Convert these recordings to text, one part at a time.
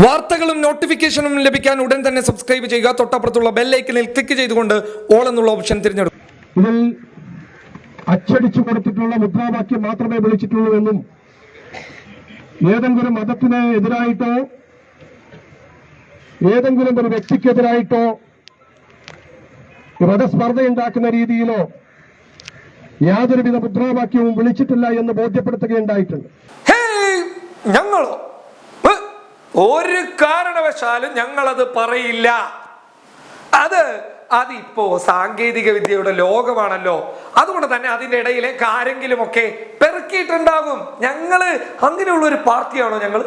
വാർത്തകളും നോട്ടിഫിക്കേഷനും ലഭിക്കാൻ ഉടൻ തന്നെ സബ്സ്ക്രൈബ് ചെയ്യുക. തൊട്ടപ്പുറത്തുള്ള ബെല്ലൈക്കനിൽ ക്ലിക്ക് ചെയ്തുകൊണ്ട് ഓൾ എന്നുള്ള ഓപ്ഷൻ തിരഞ്ഞെടുക്കും ഇതിൽ അച്ചടിച്ചു കൊടുത്തിട്ടുള്ള മുദ്രാവാക്യം മാത്രമേ വിളിച്ചിട്ടുള്ളൂ എന്നും ഏതെങ്കിലും മതത്തിന് എതിരായിട്ടോ ഏതെങ്കിലും ഒരു വ്യക്തിക്കെതിരായിട്ടോ വ്രതസ്പർദ്ധയുണ്ടാക്കുന്ന രീതിയിലോ യാതൊരുവിധ മുദ്രാവാക്യവും വിളിച്ചിട്ടില്ല എന്ന് ബോധ്യപ്പെടുത്തുകയുണ്ടായിട്ടുണ്ട്. ഞങ്ങളോ? ഒരു കാരണവശാലും ഞങ്ങളത് പറയില്ല. അത് അതിപ്പോ സാങ്കേതിക വിദ്യയുടെ ലോകമാണല്ലോ. അതുകൊണ്ട് തന്നെ അതിന്റെ ഇടയിലേക്ക് ആരെങ്കിലുമൊക്കെ പെറുക്കിയിട്ടുണ്ടാകും. ഞങ്ങൾ അങ്ങനെയുള്ള ഒരു പാർട്ടിയാണോ ഞങ്ങൾ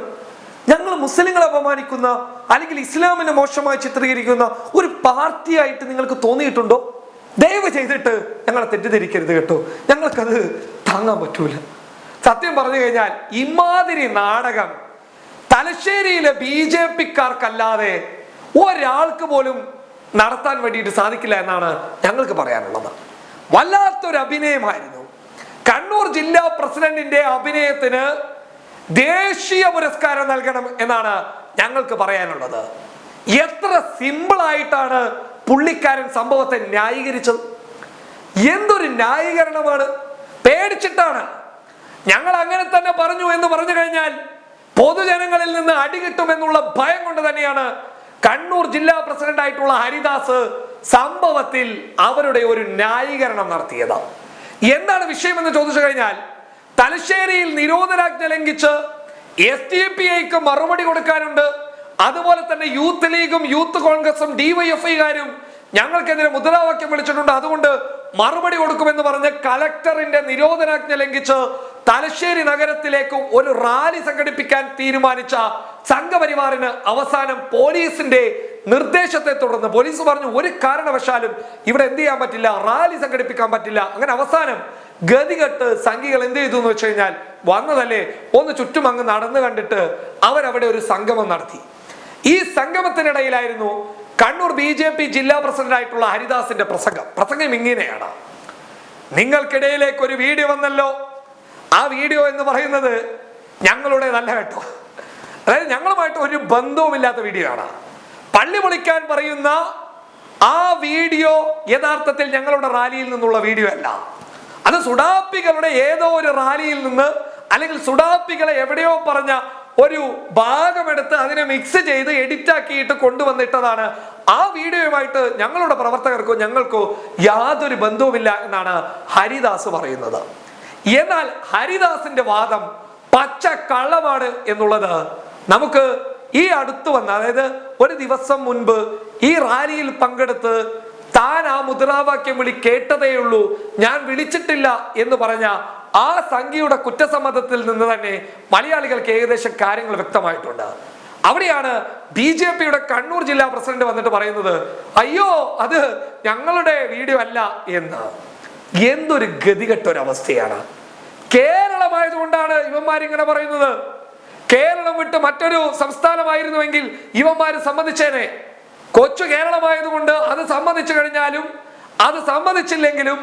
ഞങ്ങൾ മുസ്ലിങ്ങളെ അപമാനിക്കുന്ന അല്ലെങ്കിൽ ഇസ്ലാമിനെ മോശമായി ചിത്രീകരിക്കുന്ന ഒരു പാർട്ടിയായിട്ട് നിങ്ങൾക്ക് തോന്നിയിട്ടുണ്ടോ? ദയവ് ചെയ്തിട്ട് ഞങ്ങളെ തെറ്റിദ്ധരിക്കരുത് കേട്ടോ. ഞങ്ങൾക്കത് താങ്ങാൻ പറ്റൂല. സത്യം പറഞ്ഞു കഴിഞ്ഞാൽ ഇമാതിരി നാടകം തലശ്ശേരിയിലെ ബി ജെ പിക്കാർക്കല്ലാതെ ഒരാൾക്ക് പോലും നടത്താൻ വേണ്ടിയിട്ട് സാധിക്കില്ല എന്നാണ് ഞങ്ങൾക്ക് പറയാനുള്ളത്. വല്ലാത്തൊരു അഭിനയമായിരുന്നു. കണ്ണൂർ ജില്ലാ പ്രസിഡന്റിന്റെ അഭിനയത്തിന് ദേശീയ പുരസ്കാരം നൽകണം എന്നാണ് ഞങ്ങൾക്ക് പറയാനുള്ളത്. എത്ര സിമ്പിൾ ആയിട്ടാണ് പുള്ളിക്കാരൻ സംഭവത്തെ ന്യായീകരിച്ചത്. എന്തൊരു ന്യായീകരണമാണ്. പേടിച്ചിട്ടാണ്. ഞങ്ങൾ അങ്ങനെ തന്നെ പറഞ്ഞു എന്ന് പറഞ്ഞു കഴിഞ്ഞാൽ പൊതുജനങ്ങളിൽ നിന്ന് അടികിട്ടുമെന്നുള്ള ഭയം കൊണ്ട് തന്നെയാണ് കണ്ണൂർ ജില്ലാ പ്രസിഡന്റ് ആയിട്ടുള്ള ഹരിദാസ് സംഭവത്തിൽ അവരുടെ ഒരു ന്യായീകരണം നടത്തിയത്. എന്താണ് വിഷയം എന്ന് ചോദിച്ചു കഴിഞ്ഞാൽ തലശ്ശേരിയിൽ നിരോധനാജ്ഞ ലംഘിച്ച് എസ് ഡി പി ഐക്ക് മറുപടി കൊടുക്കാനുണ്ട്. അതുപോലെ തന്നെ യൂത്ത് ലീഗും യൂത്ത് കോൺഗ്രസും ഡിവൈഎഫ്ഐകാരും ഞങ്ങൾക്കെതിരെ മുദ്രാവാക്യം വിളിച്ചിട്ടുണ്ട്. അതുകൊണ്ട് മറുപടി കൊടുക്കുമെന്ന് പറഞ്ഞ് കലക്ടറിന്റെ നിരോധനാജ്ഞ ലംഘിച്ച് തലശ്ശേരി നഗരത്തിലേക്ക് ഒരു റാലി സംഘടിപ്പിക്കാൻ തീരുമാനിച്ച സംഘപരിവാറിന് അവസാനം പോലീസിന്റെ നിർദ്ദേശത്തെ തുടർന്ന് പോലീസ് പറഞ്ഞു ഒരു കാരണവശാലും ഇവിടെ എന്ത് ചെയ്യാൻ പറ്റില്ല റാലി സംഘടിപ്പിക്കാൻ പറ്റില്ല. അങ്ങനെ അവസാനം ഗതികെട്ട് സംഘികൾ എന്ത് ചെയ്തു എന്ന് വെച്ച് കഴിഞ്ഞാൽ വന്നതല്ലേ ഒന്ന് ചുറ്റും അങ്ങ് നടന്നു കണ്ടിട്ട് അവരവിടെ ഒരു സംഗമം നടത്തി. ഈ സംഗമത്തിനിടയിലായിരുന്നു കണ്ണൂർ ബി ജെ പി ജില്ലാ പ്രസിഡന്റ് ആയിട്ടുള്ള ഹരിദാസിന്റെ പ്രസംഗം. പ്രസംഗം ഇങ്ങനെയാണ്. നിങ്ങൾക്കിടയിലേക്ക് ഒരു വീഡിയോ വന്നല്ലോ. ആ വീഡിയോ എന്ന് പറയുന്നത് ഞങ്ങളുടേതല്ല കേട്ടോ. അതായത് ഞങ്ങളുമായിട്ട് ഒരു ബന്ധവുമില്ലാത്ത വീഡിയോ ആണ് പള്ളി പൊളിക്കാൻ പറയുന്ന ആ വീഡിയോ യഥാർത്ഥത്തിൽ ഞങ്ങളുടെ റാലിയിൽ നിന്നുള്ള വീഡിയോ അല്ല. അത് സുഡാപ്പികളുടെ ഏതോ ഒരു റാലിയിൽ നിന്ന് അല്ലെങ്കിൽ സുഡാപ്പികളെ എവിടെയോ പറഞ്ഞ ഒരു ഭാഗമെടുത്ത് അതിനെ മിക്സ് ചെയ്ത് എഡിറ്റ് ആക്കിയിട്ട് കൊണ്ടുവന്നിട്ടതാണ് ആ വീഡിയോയുമായിട്ട് ഞങ്ങളുടെ പ്രവർത്തകർക്കോ ഞങ്ങൾക്കോ യാതൊരു ബന്ധവുമില്ല എന്നാണ് ഹരിദാസ് പറയുന്നത്. എന്നാൽ ഹരിദാസിന്റെ വാദം പച്ച കള്ളമാണ് എന്നുള്ളത് നമുക്ക് ഈ അടുത്ത് വന്ന അതായത് ഒരു ദിവസം മുൻപ് ഈ റാലിയിൽ പങ്കെടുത്ത് താൻ ആ മുദ്രാവാക്യം വിളി കേട്ടതേയുള്ളൂ ഞാൻ വിളിച്ചിട്ടില്ല എന്ന് പറഞ്ഞ ആ സംഖ്യയുടെ കുറ്റസമ്മതത്തിൽ നിന്ന് തന്നെ മലയാളികൾക്ക് ഏകദേശം കാര്യങ്ങൾ വ്യക്തമായിട്ടുണ്ട്. അവിടെയാണ് ബി ജെ പിയുടെ കണ്ണൂർ ജില്ലാ പ്രസിഡന്റ് വന്നിട്ട് പറയുന്നത് അയ്യോ അത് ഞങ്ങളുടെ വീഡിയോ അല്ല എന്ന്. എന്തൊരു ഗതികെട്ട അവസ്ഥയാണ് കേരളമായതുകൊണ്ടാണ് ഇവന്മാരിങ്ങനെ പറയുന്നത്. കേരളം വിട്ട് മറ്റൊരു സംസ്ഥാനമായിരുന്നുവെങ്കിൽ ഇവന്മാര് സമ്മതിച്ചേനെ. കൊച്ചു കേരളമായതുകൊണ്ട് അത് സമ്മതിച്ചു കഴിഞ്ഞാലും അത് സമ്മതിച്ചില്ലെങ്കിലും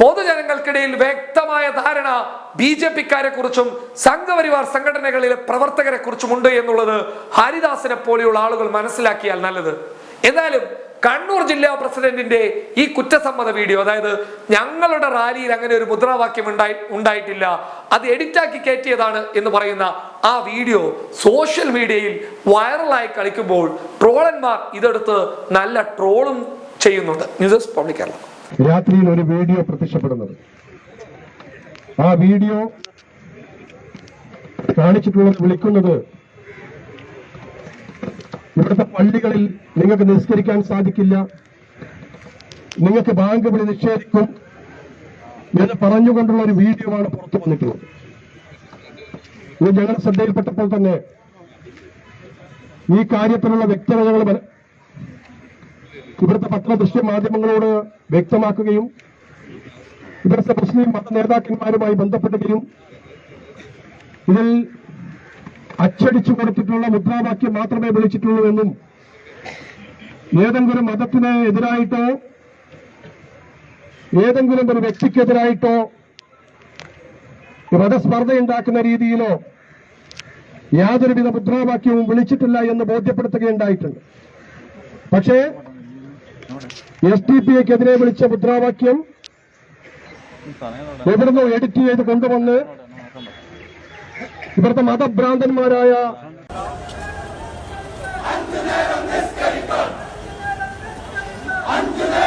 പൊതുജനങ്ങൾക്കിടയിൽ വ്യക്തമായ ധാരണ ബി ജെ പിക്കാരെ കുറിച്ചും സംഘപരിവാർ സംഘടനകളിലെ പ്രവർത്തകരെ കുറിച്ചും ഉണ്ട് എന്നുള്ളത് ഹരിദാസിനെ പോലെയുള്ള ആളുകൾ മനസ്സിലാക്കിയാൽ നല്ലത്. എന്നാലും കണ്ണൂർ ജില്ലാ പ്രസിഡന്റിന്റെ ഈ കുറ്റസമ്മത വീഡിയോ അതായത് ഞങ്ങളുടെ റാലിയിൽ അങ്ങനെ ഒരു മുദ്രാവാക്യം ഉണ്ടായി ഉണ്ടായിട്ടില്ല അത് എഡിറ്റാക്കി കയറ്റിയതാണ് എന്ന് പറയുന്ന ആ വീഡിയോ സോഷ്യൽ മീഡിയയിൽ വൈറലായി കളിക്കുമ്പോൾ ട്രോളന്മാർ ഇതെടുത്ത് നല്ല ട്രോളും ചെയ്യുന്നുണ്ട്. ന്യൂസ് പബ്ലിക് കേരള രാത്രിയിൽ ഒരു വീഡിയോ പ്രത്യക്ഷപ്പെടുന്നത്. ആ വീഡിയോ കാണിച്ചിട്ടുള്ളത് വിളിക്കുന്നത് ഇവിടുത്തെ പള്ളികളിൽ നിങ്ങൾക്ക് നിസ്കരിക്കാൻ സാധിക്കില്ല. നിങ്ങൾക്ക് ബാങ്ക് വിളി നിഷേധിക്കും. എന്ന് പറഞ്ഞുകൊണ്ടുള്ള ഒരു വീഡിയോ ആണ് പുറത്തു വന്നിട്ടുള്ളത്. ഇത് ഞങ്ങൾ ശ്രദ്ധയിൽപ്പെട്ടപ്പോൾ തന്നെ ഈ കാര്യത്തിലുള്ള വ്യക്തത ഞങ്ങൾ ഇവിടുത്തെ പത്രദൃശ്യ മാധ്യമങ്ങളോട് വ്യക്തമാക്കുകയും ഇവിടുത്തെ മുസ്ലിം മത നേതാക്കന്മാരുമായി ബന്ധപ്പെടുകയും ഇതിൽ അച്ചടിച്ചു കൊടുത്തിട്ടുള്ള മുദ്രാവാക്യം മാത്രമേ വിളിച്ചിട്ടുള്ളൂ എന്നും ഏതെങ്കിലും മതത്തിന് എതിരായിട്ടോ ഏതെങ്കിലും ഒരു വ്യക്തിക്കെതിരായിട്ടോ മതസ്പർദ്ധയുണ്ടാക്കുന്ന രീതിയിലോ യാതൊരുവിധ മുദ്രാവാക്യവും വിളിച്ചിട്ടില്ല എന്ന് ബോധ്യപ്പെടുത്തുകയുണ്ടായിട്ടുണ്ട്. പക്ഷേ എസ് ഡി പി എക്കെതിരെ വിളിച്ച മുദ്രാവാക്യം എവിടുന്നോ എഡിറ്റ് ചെയ്ത് കൊണ്ടുവന്ന് ഇവിടുത്തെ മതഭ്രാന്തന്മാരായ അഞ്ചു നേരം നിസ്കരിക്കണം. അഞ്ചു നേരം